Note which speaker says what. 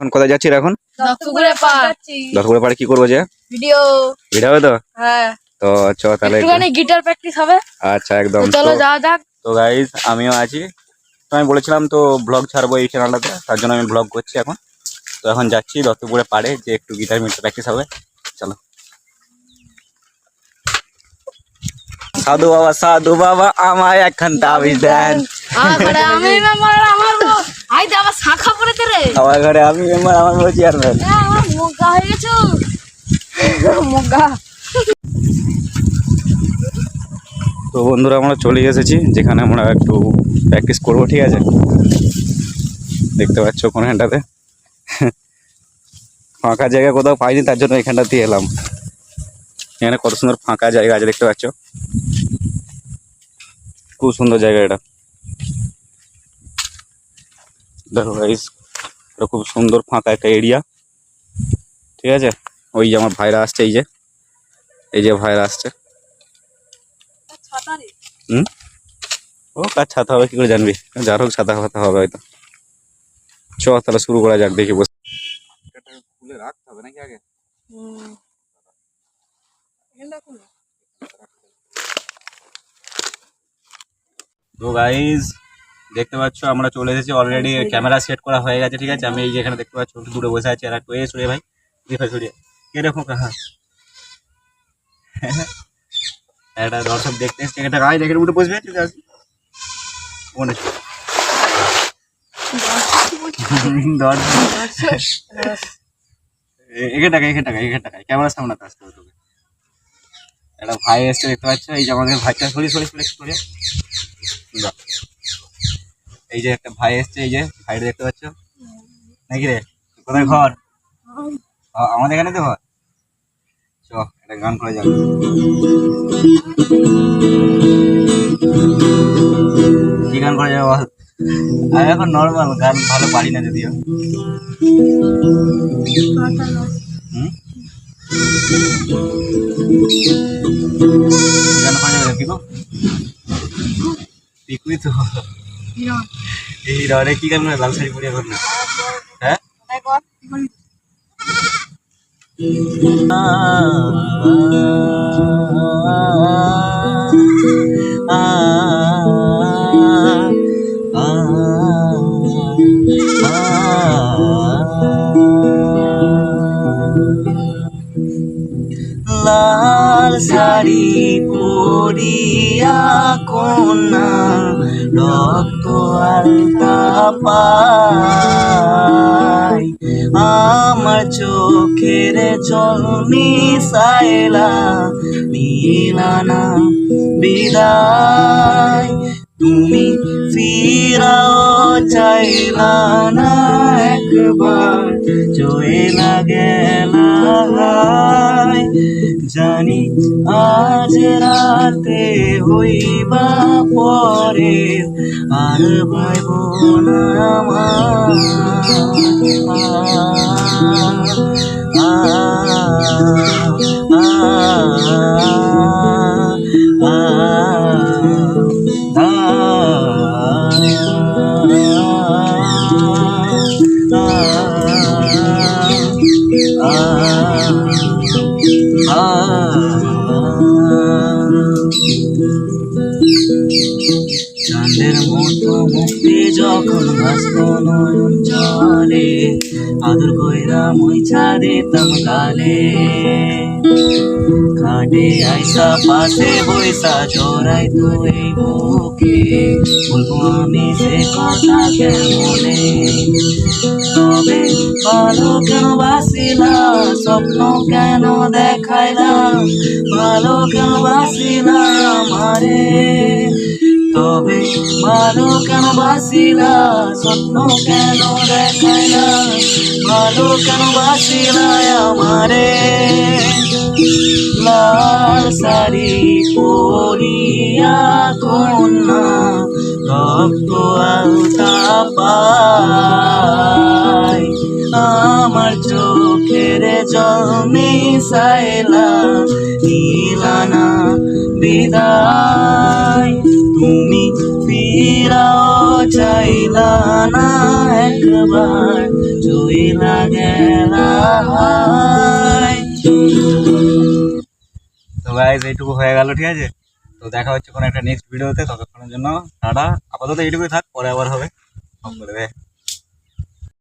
Speaker 1: এখন কোথায় যাচ্ছি এখন?
Speaker 2: পার
Speaker 1: দশপুরে পাড়ে কি করব যে?
Speaker 2: ভিডিও।
Speaker 1: ভিডিও হবে তো?
Speaker 2: হ্যাঁ।
Speaker 1: তো চ তাহলে
Speaker 2: একটুখানি গিটার প্র্যাকটিস হবে।
Speaker 1: আচ্ছা একদম।
Speaker 2: তো চলো যাওয়া যাক।
Speaker 1: তো গাইজ আমিও আছি। তো আমি বলেছিলাম তো ব্লগ ছাড়বো এই চ্যানেলটাতে তার জন্য আমি ব্লগ করছি এখন। তো এখন যাচ্ছি দত্তপুরে পাড়ে যে একটু গিটার মিটার প্র্যাকটিস হবে। চলো। সাধু বাবা সাধু বাবা আমায় একখান তাবিজ দেন।
Speaker 2: আমি আমার। আই দে আমার শাখা পড়েছে রে
Speaker 1: আমার ঘরে আমি মেম্বার আমার বউ চেয়ারম্যান
Speaker 2: আমার মোগা হয়ে গেছো মোগা।
Speaker 1: তো বন্ধুরা আমরা চলে এসেছি যেখানে আমরা একটু প্র্যাকটিস করব ঠিক আছে? দেখতে পাচ্ছ কোনখানটাতে? ফাঁকা জায়গা কোথাও পাইনি তার জন্য এখানটাতে এলাম। এখানে কত সুন্দর ফাঁকা জায়গা আছে দেখতে পাচ্ছ? খুব সুন্দর জায়গা এটা। গাইস এটা খুব সুন্দর ফাঁকা একটা এরিয়া ঠিক আছে? ওই যে আমার ভাইরা আসছে এই যে। এই যে ভাইরা আসছে। হুম? ও কাজ ছাতা হবে? কি করে জানবি? যার হোক ছাতা ফাতা হবে হয়তো। চ তাহলে শুরু করা যাক দেখি বসে খুলে রাখতে হবে নাকি আগে? তো গাইজ দেখতে পাচ্ছ আমরা চলে এসেছি অলরেডি ক্যামেরা সেট করা হয়ে গেছে ঠিক আছে? আমি এই যে এখানে দেখতে পাচ্ছ একটু দূরে বসে আছি আর একটু এ সরিয়ে ভাই দেখে সরিয়ে। এরকম হ্যাঁ। একটা দর্শক দেখতে এসছে একটা গায়ে দেখে উঠে বসবে ঠিক আছে? মনে এখানে টাকা এখানে টাকা এখানে টাকা ক্যামেরার সামনে আসতে হবে তোকে। একটা ভাই এসছে দেখতে পাচ্ছ? এই যে আমাদের ভাইটা সরি সরি সরি। দাও। এই যে একটা ভাই এসছে, এই যে ভাইটা দেখতে পাচ্ছ? নাকি রে? কোথায় ঘর? আমাদের এখানে তো ঘর। চ, একটা গান করে যাবে কি গান করা যাবে বল? আমি এখন নর্মাল গান ভালো পারি না যদিও। হুম? গান করা যাবে পিকু? পিকুই তো। এই রে কি কারণে করে লাল শাড়ি পরে এখন না হ্যাঁ লাল শাড়ি পরিয়া কন্যা, রক্ত আলতা পাই। আমার চোখের জল মিশাইলা নীলা না বিদায়। তুমি ফিরাও চাইলা না একবার চইলা গেলা জানি আজ রাতে হইবা পরে আর ভাই না আমার। আ, মুক্তি যখন ভাস্ত নয়ন জলে, আদর কইরা মুইছা দিতাম গালে। খাটে আইসা, পাশে বইসা, জড়াই তুই মুখে বলব আমি সে কথা কেমনে? তবে ভালো কেন বাসিলা, স্বপ্ন কেন দেখাইলা ভালো কেন বাসিলা আমারে তবে ভালো কেন বাসিলা? স্বপ্ন কেন দেখাইলা? ভালো কেন বাসিলা আমারে? লাল শাড়ি পরিয়া কন্যা, রক্ত আলতা পাই আমার চোখের জল মিশাইলা বিদায়। তুমি ফিরাও চাইলা না একবার চইলা গেলা তো গাইজ এইটুকু হয়ে গেল, ঠিক আছে? তো দেখা হচ্ছে কোনো একটা নেক্সট ভিডিওতে ততক্ষণের জন্য টাটা। আপাতত এইটুকুই থাক, পরে আবার হবে। সব করে